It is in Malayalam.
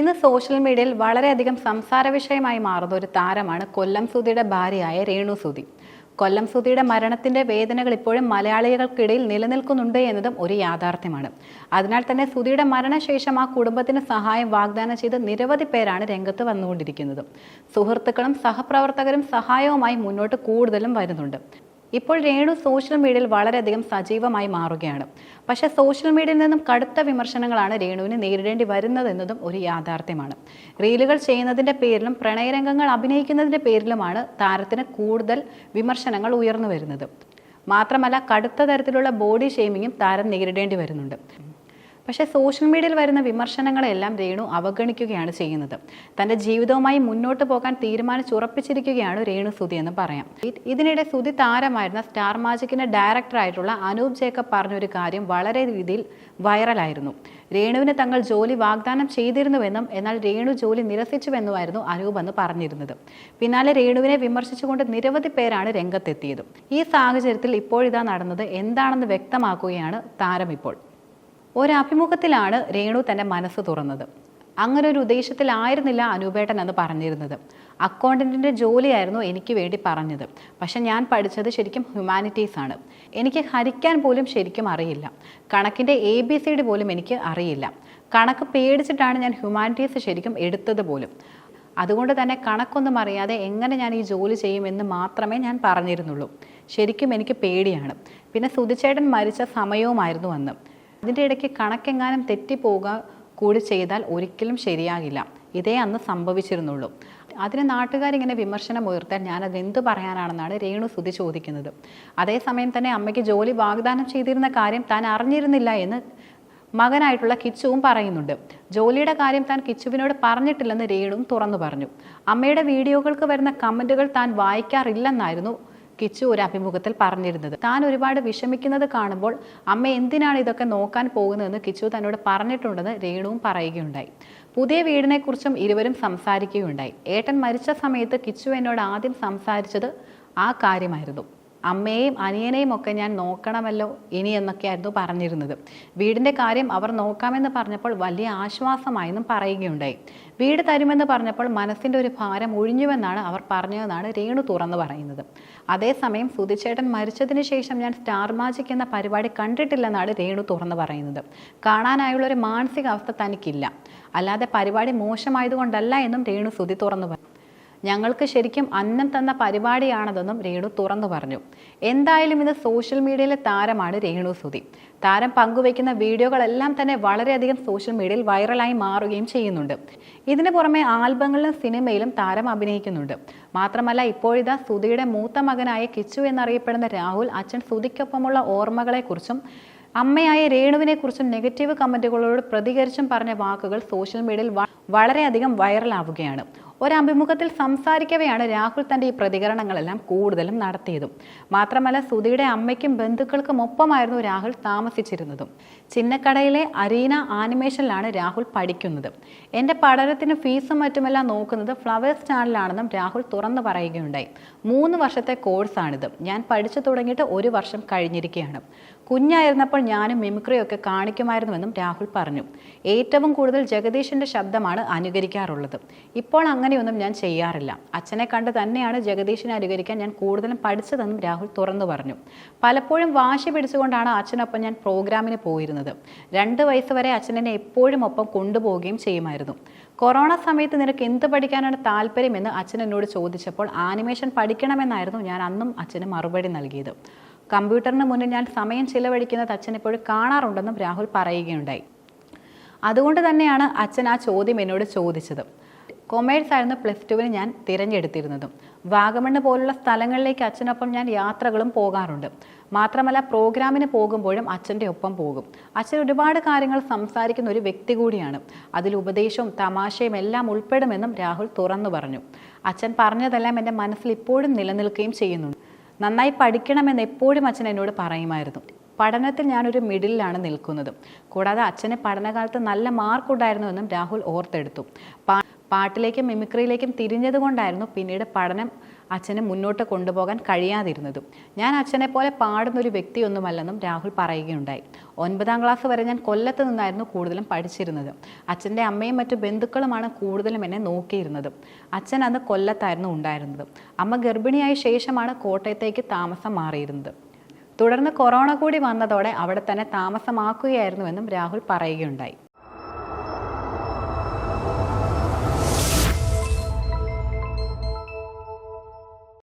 ഇന്ന് സോഷ്യൽ മീഡിയയിൽ വളരെയധികം സംസാര വിഷയമായി മാറുന്ന ഒരു താരമാണ് കൊല്ലം സുധിയുടെ ഭാര്യയായ രേണു സുധി. കൊല്ലം സുധിയുടെ മരണത്തിന്റെ വേദനകൾ ഇപ്പോഴും മലയാളികൾക്കിടയിൽ നിലനിൽക്കുന്നുണ്ട് എന്നതും ഒരു യാഥാർത്ഥ്യമാണ്. അതിനാൽ തന്നെ സുധിയുടെ മരണശേഷം ആ കുടുംബത്തിന് സഹായം വാഗ്ദാനം ചെയ്ത് നിരവധി പേരാണ് രംഗത്ത് വന്നുകൊണ്ടിരിക്കുന്നത്. സുഹൃത്തുക്കളും സഹപ്രവർത്തകരും സഹായവുമായി മുന്നോട്ട് കൂടുതലും വരുന്നുണ്ട്. ഇപ്പോൾ രേണു സോഷ്യൽ മീഡിയയിൽ വളരെയധികം സജീവമായി മാറുകയാണ്. പക്ഷേ സോഷ്യൽ മീഡിയയിൽ നിന്നും കടുത്ത വിമർശനങ്ങളാണ് രേണുവിന് നേരിടേണ്ടി വരുന്നതെന്നതും ഒരു യാഥാർത്ഥ്യമാണ്. റീലുകൾ ചെയ്യുന്നതിന്റെ പേരിലും പ്രണയരംഗങ്ങൾ അഭിനയിക്കുന്നതിന്റെ പേരിലുമാണ് താരത്തിന് കൂടുതൽ വിമർശനങ്ങൾ ഉയർന്നു വരുന്നത്. മാത്രമല്ല കടുത്ത തരത്തിലുള്ള ബോഡി ഷെയ്മിങ്ങും താരം നേരിടേണ്ടി വരുന്നുണ്ട്. പക്ഷേ സോഷ്യൽ മീഡിയയിൽ വരുന്ന വിമർശനങ്ങളെല്ലാം രേണു അവഗണിക്കുകയാണ് ചെയ്യുന്നത്. തന്റെ ജീവിതവുമായി മുന്നോട്ട് പോകാൻ തീരുമാനിച്ചുറപ്പിച്ചിരിക്കുകയാണ് രേണു സുതി എന്ന് പറയാം. ഇതിനിടെ സുതി താരമായിരുന്ന സ്റ്റാർ മാജിക്കിന്റെ ഡയറക്ടറായിട്ടുള്ള അനൂപ് ജേക്കബ് പറഞ്ഞൊരു കാര്യം വളരെ രീതിയിൽ വൈറലായിരുന്നു. രേണുവിന് തങ്ങൾ ജോലി വാഗ്ദാനം ചെയ്തിരുന്നുവെന്നും എന്നാൽ രേണു ജോലി നിരസിച്ചുവെന്നുമായിരുന്നു അനൂപ് എന്ന് പറഞ്ഞിരുന്നത്. പിന്നാലെ രേണുവിനെ വിമർശിച്ചുകൊണ്ട് നിരവധി പേരാണ് രംഗത്തെത്തിയത്. ഈ സാഹചര്യത്തിൽ ഇപ്പോഴിതാ നടന്നത് എന്താണെന്ന് വ്യക്തമാക്കുകയാണ് താരം ഇപ്പോൾ. ഒരഭിമുഖത്തിലാണ് രേണു തന്റെ മനസ്സ് തുറന്നത്. അങ്ങനെ ഒരു ഉദ്ദേശത്തിലായിരുന്നില്ല അനൂപേട്ടൻ എന്ന് പറഞ്ഞിരുന്നത്. അക്കൗണ്ടന്റിന്റെ ജോലിയായിരുന്നു എനിക്ക് വേണ്ടി പറഞ്ഞത്. പക്ഷെ ഞാൻ പഠിച്ചത് ശരിക്കും ഹ്യൂമാനിറ്റീസ് ആണ്. എനിക്ക് ഹരിക്കാൻ പോലും ശരിക്കും അറിയില്ല. കണക്കിന്റെ എ ബി സി ഡി പോലും എനിക്ക് അറിയില്ല. കണക്ക് പേടിച്ചിട്ടാണ് ഞാൻ ഹ്യൂമാനിറ്റീസ് ശരിക്കും എടുത്തത് പോലും. അതുകൊണ്ട് തന്നെ കണക്കൊന്നും അറിയാതെ എങ്ങനെ ഞാൻ ഈ ജോലി ചെയ്യുമെന്ന് മാത്രമേ ഞാൻ പറഞ്ഞിരുന്നുള്ളൂ. ശരിക്കും എനിക്ക് പേടിയാണ്. പിന്നെ സുധിച്ചേട്ടൻ മരിച്ച സമയവുമായിരുന്നു അന്ന്. അതിന്റെ ഇടയ്ക്ക് കണക്കെങ്ങാനും തെറ്റിപ്പോവുക കൂടി ചെയ്താൽ ഒരിക്കലും ശരിയാകില്ല. ഇതേ അന്ന് സംഭവിച്ചിരുന്നുള്ളൂ. അതിന് നാട്ടുകാരിങ്ങനെ വിമർശനം ഉയർത്താൻ ഞാനത് എന്ത് പറയാനാണെന്നാണ് രേണു സുധി ചോദിക്കുന്നത്. അതേസമയം തന്നെ അമ്മയ്ക്ക് ജോലി വാഗ്ദാനം ചെയ്തിരുന്ന കാര്യം താൻ അറിഞ്ഞിരുന്നില്ല എന്ന് മകനായിട്ടുള്ള കിച്ചുവും പറയുന്നുണ്ട്. ജോലിയുടെ കാര്യം താൻ കിച്ചുവിനോട് പറഞ്ഞിട്ടില്ലെന്ന് രേണുവും തുറന്നു പറഞ്ഞു. അമ്മയുടെ വീഡിയോകൾക്ക് വരുന്ന കമന്റുകൾ താൻ വായിക്കാറില്ലെന്നായിരുന്നു കിച്ചു ഒരു അഭിമുഖത്തിൽ പറഞ്ഞിരുന്നത്. താൻ ഒരുപാട് വിഷമിക്കുന്നത് കാണുമ്പോൾ അമ്മ എന്തിനാണ് ഇതൊക്കെ നോക്കാൻ പോകുന്നതെന്ന് കിച്ചു തന്നോട് പറഞ്ഞിട്ടുണ്ടെന്ന് രേണുവും പറയുകയുണ്ടായി. പുതിയ വീടിനെക്കുറിച്ചും ഇരുവരും സംസാരിക്കുകയുണ്ടായി. ഏട്ടൻ മരിച്ച സമയത്ത് കിച്ചു എന്നോട് ആദ്യം സംസാരിച്ചത് ആ കാര്യമായിരുന്നു. അമ്മയെയും അനിയനെയും ഒക്കെ ഞാൻ നോക്കണമല്ലോ ഇനി എന്നൊക്കെയായിരുന്നു പറഞ്ഞിരുന്നത്. വീടിന്റെ കാര്യം അവർ നോക്കാമെന്ന് പറഞ്ഞപ്പോൾ വലിയ ആശ്വാസമായെന്നും പറയുകയുണ്ടായി. വീട് തരുമെന്ന് പറഞ്ഞപ്പോൾ മനസ്സിന്റെ ഒരു ഭാരം ഒഴിഞ്ഞുവെന്നാണ് അവർ പറഞ്ഞതെന്നാണ് രേണു തുറന്നു പറയുന്നത്. അതേസമയം സുധിച്ചേട്ടൻ മരിച്ചതിന് ശേഷം ഞാൻ സ്റ്റാർ മാജിക് എന്ന പരിപാടി കണ്ടിട്ടില്ലെന്നാണ് രേണു തുറന്നു പറയുന്നത്. കാണാനായുള്ള ഒരു മാനസികാവസ്ഥ തനിക്കില്ല. അല്ലാതെ പരിപാടി മോശമായതുകൊണ്ടല്ല എന്നും രേണു സുധി തുറന്നു പറഞ്ഞു ഞങ്ങൾക്ക് ശരിക്കും അന്നം തന്ന പരിപാടിയാണതെന്നും രേണു തുറന്നു പറഞ്ഞു. എന്തായാലും ഇത് സോഷ്യൽ മീഡിയയിലെ താരമാണ് രേണു സുതി താരം പങ്കുവയ്ക്കുന്ന വീഡിയോകളെല്ലാം തന്നെ വളരെയധികം സോഷ്യൽ മീഡിയയിൽ വൈറലായി മാറുകയും ചെയ്യുന്നുണ്ട്. ഇതിനു പുറമെ ആൽബങ്ങളിലും സിനിമയിലും താരം അഭിനയിക്കുന്നുണ്ട്. മാത്രമല്ല ഇപ്പോഴിതാ സുധിയുടെ മൂത്ത മകനായ കിച്ചു എന്നറിയപ്പെടുന്ന രാഹുൽ അച്ഛൻ സുധിക്കൊപ്പമുള്ള ഓർമ്മകളെക്കുറിച്ചും അമ്മയായ രേണുവിനെക്കുറിച്ചും നെഗറ്റീവ് കമന്റുകളോട് പ്രതികരിച്ചും പറഞ്ഞ വാക്കുകൾ സോഷ്യൽ മീഡിയയിൽ വളരെയധികം വൈറലാവുകയാണ്. ഒരു അഭിമുഖത്തിൽ സംസാരിക്കവെയാണ് രാഹുൽ തന്റെ ഈ പ്രതികരണങ്ങളെല്ലാം കൂടുതലും നടത്തിയതും. മാത്രമല്ല സുധിയുടെ അമ്മയ്ക്കും ബന്ധുക്കൾക്കും ഒപ്പമായിരുന്നു രാഹുൽ താമസിച്ചിരുന്നതും. ചിന്നക്കടയിലെ അരീന ആനിമേഷനിലാണ് രാഹുൽ പഠിക്കുന്നത്. എന്റെ പഠനത്തിന് ഫീസും മറ്റുമെല്ലാം നോക്കുന്നത് ഫ്ലവേഴ്സ് ചാനലാണെന്നും രാഹുൽ തുറന്നു പറയുകയുണ്ടായി. മൂന്ന് വർഷത്തെ കോഴ്സാണിത്. ഞാൻ പഠിച്ചു തുടങ്ങിയിട്ട് ഒരു വർഷം കഴിഞ്ഞിരിക്കുകയാണ്. കുഞ്ഞായിരുന്നപ്പോൾ ഞാനും മിമിക്രിയൊക്കെ കാണിക്കുമായിരുന്നുവെന്നും രാഹുൽ പറഞ്ഞു. ഏറ്റവും കൂടുതൽ ജഗദീഷിന്റെ ശബ്ദമാണ് അനുകരിക്കാറുള്ളത്. ഇപ്പോൾ അങ്ങനെയൊന്നും ഞാൻ ചെയ്യാറില്ല. അച്ഛനെ കണ്ട് തന്നെയാണ് ജഗദീഷിനെ അനുകരിക്കാൻ ഞാൻ കൂടുതലും പഠിച്ചതെന്നും രാഹുൽ തുറന്നു പറഞ്ഞു. പലപ്പോഴും വാശി പിടിച്ചുകൊണ്ടാണ് അച്ഛനൊപ്പം ഞാൻ പ്രോഗ്രാമിന് പോയിരുന്നത്. രണ്ട് വയസ്സ് വരെ അച്ഛനെന്നെ എപ്പോഴും ഒപ്പം കൊണ്ടുപോവുകയും ചെയ്യുമായിരുന്നു. കൊറോണ സമയത്ത് നിനക്ക് എന്ത് പഠിക്കാനാണ് താല്പര്യമെന്ന് അച്ഛൻ എന്നോട് ചോദിച്ചപ്പോൾ ആനിമേഷൻ പഠിക്കണമെന്നായിരുന്നു ഞാൻ അന്നും അച്ഛന് മറുപടി നൽകിയത്. കമ്പ്യൂട്ടറിന് മുന്നിൽ ഞാൻ സമയം ചിലവഴിക്കുന്നത് അച്ഛൻ എപ്പോഴും കാണാറുണ്ടെന്നും രാഹുൽ പറയുകയുണ്ടായി. അതുകൊണ്ട് തന്നെയാണ് അച്ഛൻ ആ ചോദ്യം എന്നോട് ചോദിച്ചത്. കൊമേഴ്സ് ആയിരുന്നു പ്ലസ് ടുവിന് ഞാൻ തിരഞ്ഞെടുത്തിരുന്നതും. വാഗമണ്ണ് പോലുള്ള സ്ഥലങ്ങളിലേക്ക് അച്ഛനൊപ്പം ഞാൻ യാത്രകളും പോകാറുണ്ട്. മാത്രമല്ല പ്രോഗ്രാമിന് പോകുമ്പോഴും അച്ഛന്റെ ഒപ്പം പോകും. അച്ഛൻ ഒരുപാട് കാര്യങ്ങൾ സംസാരിക്കുന്ന ഒരു വ്യക്തി കൂടിയാണ്. അതിൽ ഉപദേശവും തമാശയും എല്ലാം ഉൾപ്പെടുമെന്നും രാഹുൽ തുറന്നു പറഞ്ഞു. അച്ഛൻ പറഞ്ഞതെല്ലാം എന്റെ മനസ്സിൽ ഇപ്പോഴും നിലനിൽക്കുകയും ചെയ്യുന്നുണ്ട്. നന്നായി പഠിക്കണമെന്ന് എപ്പോഴും അച്ഛൻ എന്നോട് പറയുമായിരുന്നു. പഠനത്തിൽ ഞാനൊരു മിഡിലാണ് നിൽക്കുന്നത്. കൂടാതെ അച്ഛന് പഠനകാലത്ത് നല്ല മാർക്ക് ഉണ്ടായിരുന്നുവെന്നും രാഹുൽ ഓർത്തെടുത്തു. പാട്ടിലേക്കും മിമിക്രിയിലേക്കും തിരിഞ്ഞതുകൊണ്ടായിരുന്നു പിന്നീട് പഠനം അച്ഛനെ മുന്നോട്ട് കൊണ്ടുപോകാൻ കഴിയാതിരുന്നതും. ഞാൻ അച്ഛനെ പോലെ പാടുന്ന ഒരു വ്യക്തിയൊന്നുമല്ലെന്നും രാഹുൽ പറയുകയുണ്ടായി. ഒൻപതാം ക്ലാസ് വരെ ഞാൻ കൊല്ലത്ത് നിന്നായിരുന്നു കൂടുതലും പഠിച്ചിരുന്നത്. അച്ഛന്റെ അമ്മയും മറ്റു ബന്ധുക്കളുമാണ് കൂടുതലും എന്നെ നോക്കിയിരുന്നത്. അച്ഛൻ അന്ന് കൊല്ലത്തായിരുന്നു ഉണ്ടായിരുന്നത്. അമ്മ ഗർഭിണിയായ ശേഷമാണ് കോട്ടയത്തേക്ക് താമസം മാറിയിരുന്നത്. തുടർന്ന് കൊറോണ കൂടി വന്നതോടെ അവിടെ തന്നെ താമസമാക്കുകയായിരുന്നുവെന്നും രാഹുൽ പറയുകയുണ്ടായി.